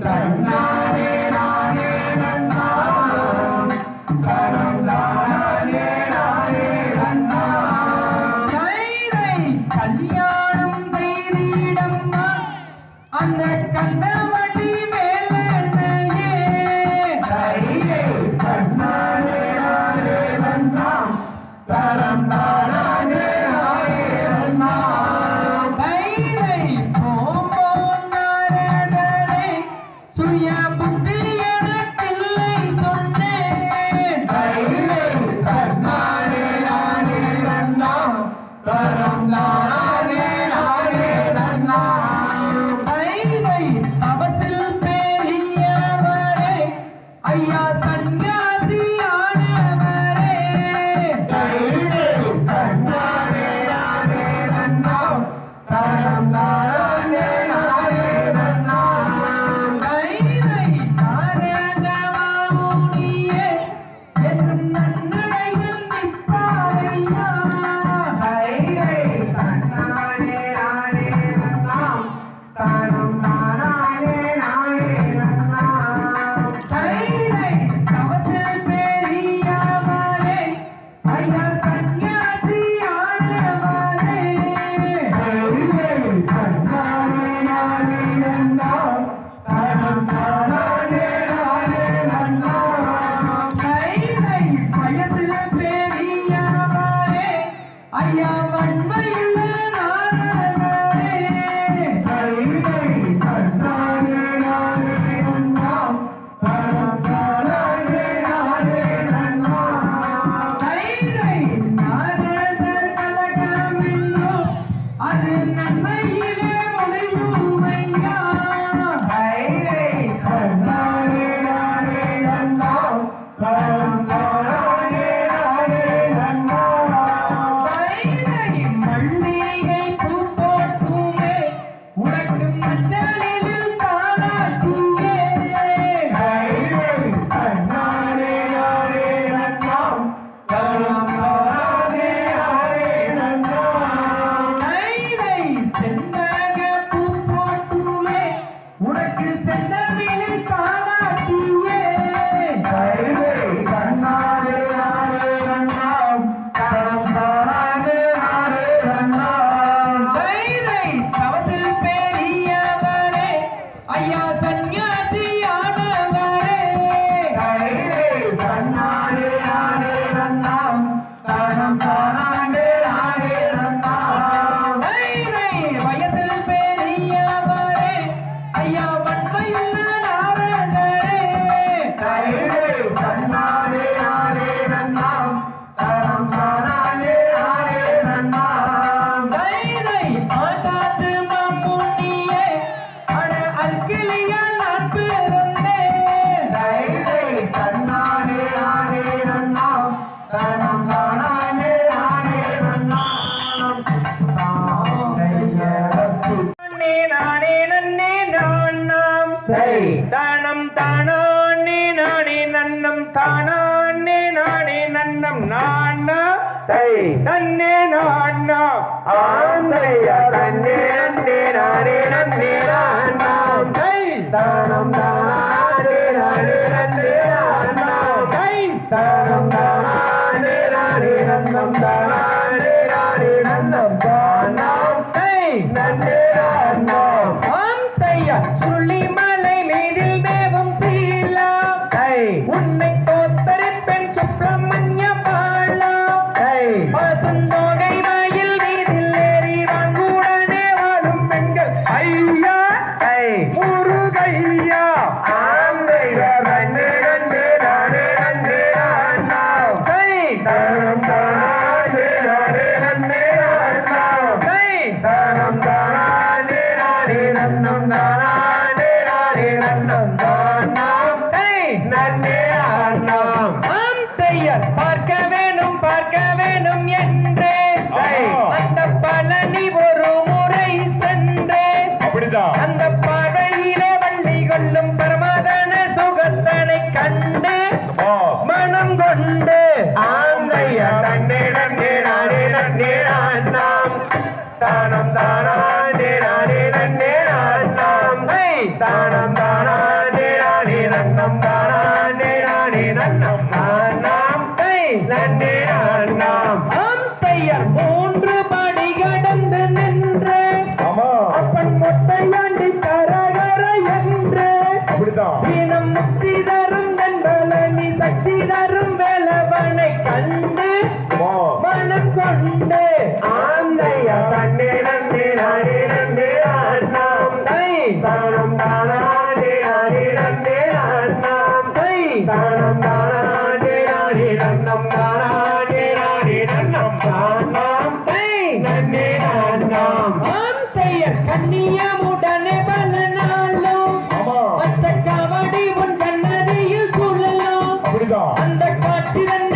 trazer. Ayah. சரணம் சரணானே நானே நானே நன்னே நான்னாம் தானம் தானானே நானே நன்னம் தானானே நானே நன்னம் நான்னா தை நன்னே நான்னா ஆந்தையா தன்னே நன்னே நானே நன்னே நான்னாம் தை தானம் தான் Nandiyan, அடியார் பார்க்க வேணும் பார்க்க வேணும் என்றே. அந்த பழனி ஒரு முறை சென்றே. அப்படிதான். அந்த பாதையில வள்ளி கொள்ளும் பரமாதன சுகத்தனை கண்டு மனம் கொண்டு ஆந்தைய தன்னிடம் நேரானே நேரான் நாம் தானம் தானானே நேரானே நேரான் நாம் தானம் தானா தன்னை ஆண்டாம் நம் பெயர் மூன்று படி கடந்து நின்று. அப்பன் மொட்டையாண்டி கரகர என்று. தினம் முக்தி தரும் தன்பலனி சக்தி தரும் வேலவனை கண்டு. மனம் கொண்டு ஆந்தையா தன்னை நன்றி நன்றி தானம் தானாதே அரி நன்றி தானம் தான கண்ட காட்சி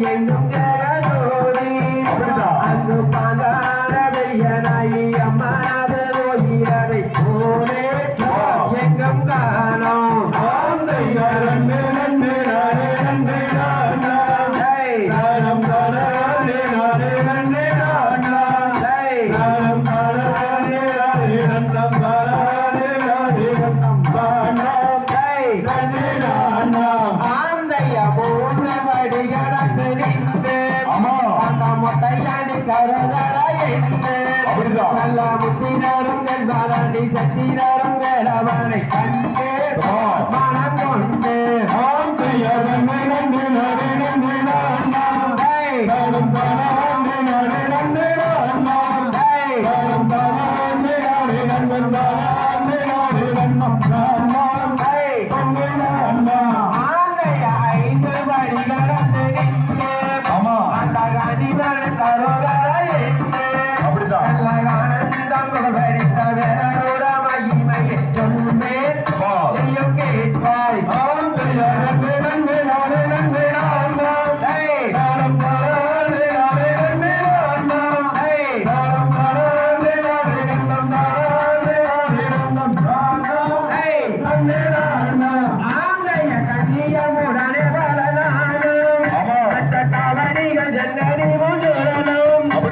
yeah. பாடி சத்திரங்கள் அவனை கண்டே மனம் கொண்டு ஓம் செய்ய நன்மை நன்று நடு நன்று ஐந்து வழி கடந்து அந்தகாணி வர தரோல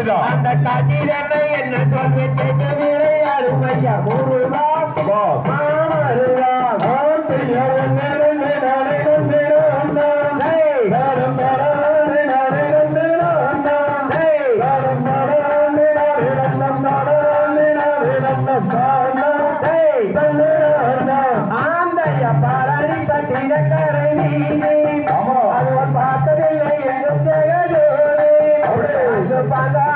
ராஜா அந்த காட்சி தானே என்ன சொல்வேன் கேட்கவே அருமையா முருகாம் மாமருகாம் ஆந்தையா பாலாடி பட்டின கரை நீ Father.